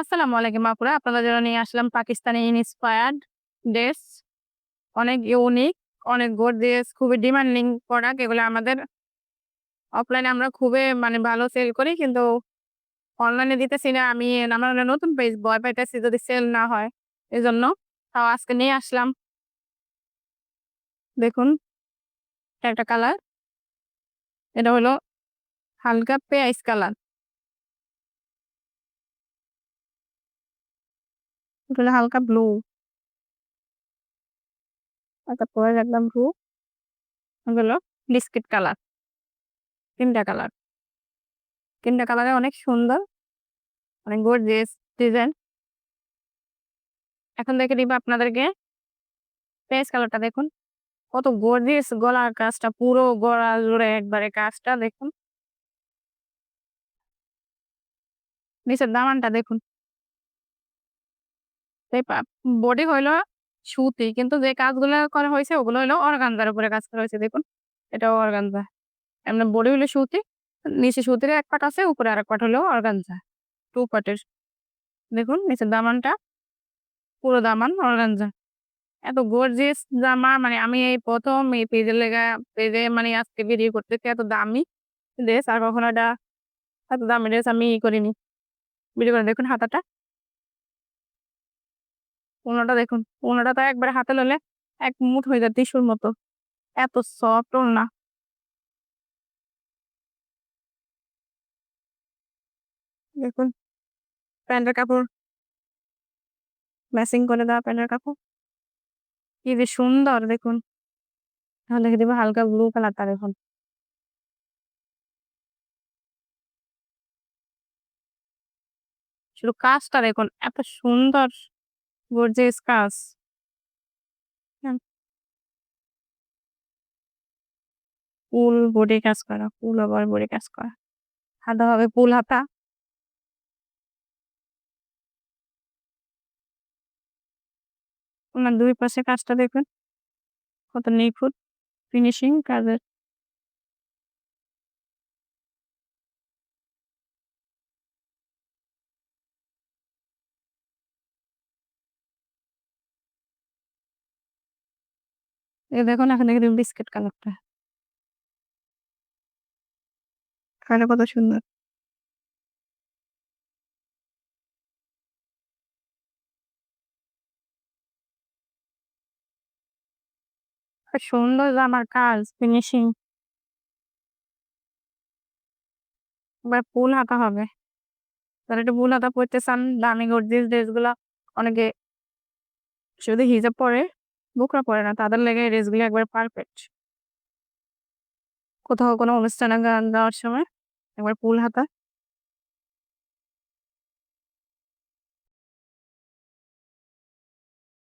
আসসালামু আলাইকুম আপুরা। আপনাদের জন্য নিয়ে আসলাম পাকিস্তানি ইন্সপায়ার্ড ড্রেস। অনেক ইউনিক, অনেক গোড ড্রেস খুবই ডিমান্ডিং প্রোডাক্ট। এগুলো আমাদের অফলাইনে আমরা খুবই মানে ভালো সেল করি। কিন্তু অনলাইনে দিতেছি না। আমি আমার নতুন পেজ ভয় পাইতেছি যদি সেল না হয়। এই জন্য তাও আজকে নিয়ে আসলাম। দেখুন একটা কালার। এটা হলো হালকা পেঁয়াজ কালার। এটা হলো হালকা ব্লু। একটা পরে রাখলাম ব্লু। এগুলো বিস্কিট কালার। ৩ টা কালার। ৩ টা কালারে অনেক সুন্দর। অনেক গর্জিয়াস ডিজাইন। এখন দেখে দিব আপনাদেরকে পেঁয়াজ কালারটা দেখুন। কত গর্জিয়াস গলার কাজটা, পুরো গলা জুড়ে একবারে কাজটা, দেখুন। নিচের দামানটা দেখুন। বডি হইল সুতি কিন্তু যে কাজগুলো করা হয়েছে, ওগুলো হলো অর্গানজার উপরে কাজ করা হয়েছে দেখুন। এটাও অর্গানজা। এমনি বডি হলো সুতি। নিচে সুতির এক পাট আছে, উপরে আরেক পাট হলো অর্গানজা। 2 পাটের। দেখুন, নিচের দামানটা পুরো দামান অর্গানজা। এত গর্জিয়াস জামা মানে আমি এই প্রথম এই পেজের লেগা পেজে মানে আজকে ভিডিও করতেছি, এত দামি ড্রেস আর কখনো এটা, এত দামি ড্রেস আমি ই করিনি। ভিডিও করে দেখুন হাতাটা। ওড়নাটা দেখুন। ওড়নাটা তো একবারে হাতে ললে এক মুঠ হয়ে যায় টিসুর মতো। এত সফট ওড়না। দেখুন, প্যান্টের কাপড় ম্যাচিং করে দেওয়া প্যান্টের কাপড়। কি যে সুন্দর দেখুন। এখন দেখে দিব হালকা ব্লু কালারটা দেখুন। শুধু কাজটা দেখুন, এত সুন্দর গর্জিয়াস কাজ। ফুল বডি কাজ করা, ফুল ওভার বডি কাজ করা। হাতা হবে ফুল হাতা। ওনার দুই পাশে কাজটা দেখুন। কত নিখুঁত ফিনিশিং কাজের। এই দেখুন, এখন দিন বিস্কিট কালারটা। কালারটা কত সুন্দর। সুন্দর জামার কাজ ফিনিশিং। এবার ফুল হাতা হবে। যারা একটু ফুল হাতা পরতে চান, দামি গর্জিয়াস ড্রেসগুলা অনেকে শুধু হিজাব পরে বুকরা পরে না তাদের লেগে ড্রেসগুলো একবার পারফেক্ট। কোথাও কোনো অনুষ্ঠানে গান গাওয়ার সময় একবার ফুল হাতা